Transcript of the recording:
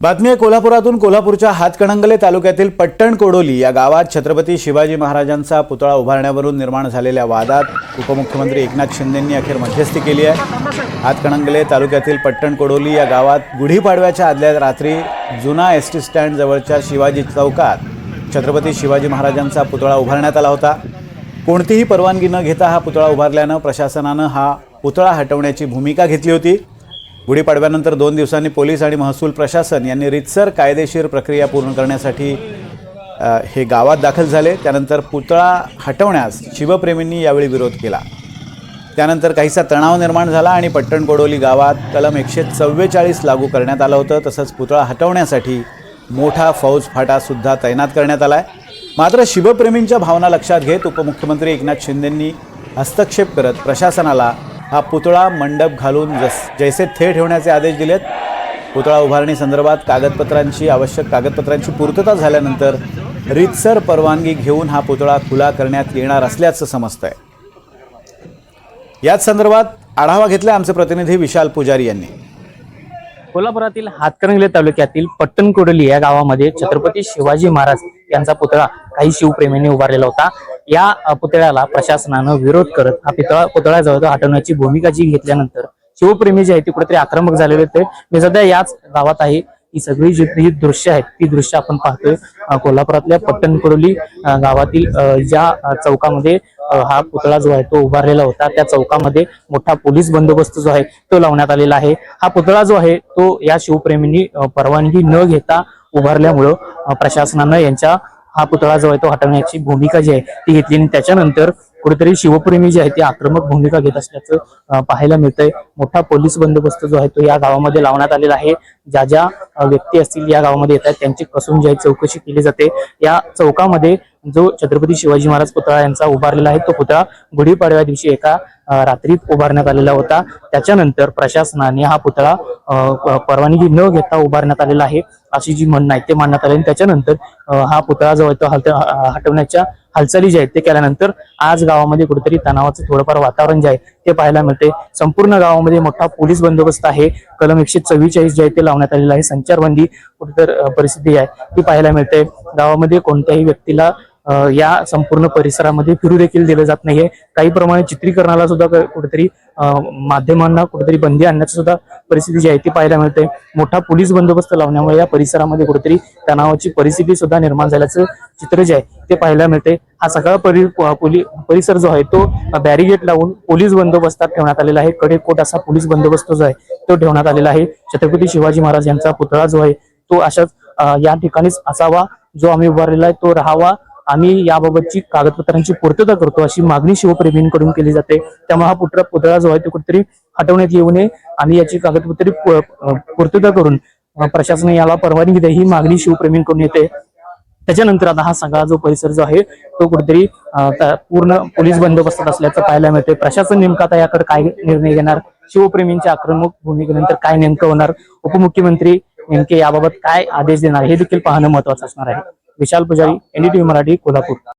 बातमी आहे कोल्हापुरातून कोल्हापूरच्या हातकणंगले तालुक्यातील पट्टण कोडोली या गावात छत्रपती शिवाजी महाराजांचा पुतळा उभारण्यावरून निर्माण झालेल्या वादात उपमुख्यमंत्री एकनाथ शिंदेंनी अखेर मध्यस्थी केली आहे. हातकणंगले तालुक्यातील पट्टण कोडोली या गावात गुढीपाडव्याच्या आदल्या रात्री जुना एस टी स्टँड जवळच्या शिवाजी चौकात छत्रपती शिवाजी महाराजांचा पुतळा उभारण्यात आला होता. कोणतीही परवानगी न घेता हा पुतळा उभारल्यानं प्रशासनानं हा पुतळा हटवण्याची भूमिका घेतली होती. गुढीपाडव्यानंतर दोन दिवसांनी पोलीस आणि महसूल प्रशासन यांनी रितसर कायदेशीर प्रक्रिया पूर्ण करण्यासाठी हे गावात दाखल झाले. त्यानंतर पुतळा हटवण्यास शिवप्रेमींनी यावेळी विरोध केला. त्यानंतर काहीसा तणाव निर्माण झाला आणि पट्टणकोडोली गावात कलम एकशे चव्वेचाळीस लागू करण्यात आलं होतं. तसंच पुतळा हटवण्यासाठी मोठा फौज फाटासुद्धा तैनात करण्यात आला आहे मात्र शिवप्रेमींच्या भावना लक्षात घेत उपमुख्यमंत्री एकनाथ शिंदेंनी हस्तक्षेप करत प्रशासनाला हा पुतळा मंडप घालून जस जैसे थे ठेवण्याचे आदेश दिलेत. पुतळा उभारणी संदर्भात कागदपत्रांची आवश्यक कागदपत्रांची पूर्तता झाल्यानंतर रीतसर परवानगी घेऊन हा पुतळा खुला करण्यात येणार असल्याचं समजतंय. याच संदर्भात आढावा घेतला आमचे प्रतिनिधी विशाल पुजारी यांनी. कोल्हापुरातील हातकणंगले तालुक्यातील पट्टणकोडली या गावामध्ये छत्रपती शिवाजी महाराज यांचा पुतळा काही शिवप्रेमींनी उभारलेला होता. या पुतळ्याला प्रशासनानं विरोध करत हा पुतळा पुतळ्याजवळ हटवण्याची भूमिका जी घेतल्यानंतर शिवप्रेमी जे आहे ते कुठेतरी आक्रमक झालेले होते मी सध्या याच गावात आहे. ही सगळी जी ही दृश्य आहेत ती दृश्य आपण पाहतोय कोल्हापुरातल्या पट्टणकुरोली गावातील ज्या चौकामध्ये हा पुतळा जो आहे तो उभारलेला होता. त्या चौकामध्ये मोठा पोलीस बंदोबस्त जो आहे तो लावण्यात आलेला आहे. हा पुतळा जो आहे तो या शिवप्रेमींनी परवानगी न घेता उभारल्यामुळं प्रशासनानं यांच्या हा पुतळा जो आहे तो हटवण्याची भूमिका जी आहे ती घेतली आणि त्याच्यानंतर कुठेतरी शिवप्रेमी जे आहे ते आक्रमक भूमिका घेत असल्याचं पाहायला मिळतंय. मोठा पोलीस बंदोबस्त जो आहे तो या गावामध्ये लावण्यात आलेला आहे. ज्या ज्या व्यक्ती असतील या गावामध्ये येतात त्यांची कसून जी आहे चौकशी केली जाते. या चौकामध्ये जो छत्रपती शिवाजी महाराज पुतळा यांचा उभारलेला आहे तो पुतळा गुढीपाडव्या दिवशी एका रात्रीत उभारण्यात आलेला होता. त्याच्यानंतर प्रशासनाने हा पुतळा प- परवानगी न घेता उभारण्यात आलेला आहे. अशी जी म्हणणं आहे ते मानण्यात आले. आणि त्याच्यानंतर हा पुतळा जो आहे तो हलत- हटवण्याच्या हालचाली ज्या आहेत ते केल्यानंतर आज गावामध्ये कुठेतरी तणावाचं थोडंफार वातावरण जे आहे ते पाहायला मिळते संपूर्ण गावामध्ये मोठा पोलीस बंदोबस्त आहे. कलम एकशे चव्वेचाळीस जे आहे ते लावण्यात आलेलं आहे. संचारबंदी कुठेतर परिस्थिती आहे ती पाहायला मिळते गावामध्ये कोणत्याही व्यक्तीला या संपूर्ण परिसरामध्ये फिरू देखील दिलं जात नाहीये. काही प्रमाणे चित्रीकरणाला सुद्धा क- कुठेतरी माध्यमांना कुठेतरी बंदी आणण्याची सुद्धा परिस्थिती जी आहे ती पाहायला मिळते. मोठा पोलीस बंदोबस्त लावण्यामुळे या परिसरामध्ये कुठेतरी तणावाची परिस्थिती सुद्धा निर्माण झाल्याचं चित्र जे आहे ते पाहायला मिळते. हा सगळा परि परिसर जो आहे तो बॅरिगेट लावून पोलीस बंदोबस्तात ठेवण्यात आलेला आहे. कडेकोट असा पोलीस बंदोबस्त जो आहे तो ठेवण्यात आलेला आहे. छत्रपती शिवाजी महाराज यांचा पुतळा जो आहे तो अशाच या ठिकाणीच असावा. जो आम्ही उभारलेला आहे तो राहावा. आम्ही याबाबतची कागदपत्रांची पूर्तता करतो अशी मागणी शिवप्रेमींकडून केली जाते. त्यामुळे हा पुतळा पुतळा जो आहे तो कुठेतरी हटवण्यात येऊ नये आणि याची कागदपत्रे पूर्तता करून प्रशासन याला परवानगी द्या ही मागणी शिवप्रेमींकडून येते. त्याच्यानंतर आता हा सगळा जो परिसर जो आहे तो कुठेतरी पूर्ण पोलीस बंदोबस्तात असल्याचं पाहायला मिळते प्रशासन नेमकं आता याकडे काय निर्णय घेणार? शिवप्रेमींच्या आक्रमक भूमिकेनंतर काय नेमकं होणार? उपमुख्यमंत्री नेमके याबाबत काय आदेश देणार? हे देखील पाहणं महत्वाचं असणार आहे. विशाल पुजारी एनडीटीव्ही मराठी कोल्हापूर.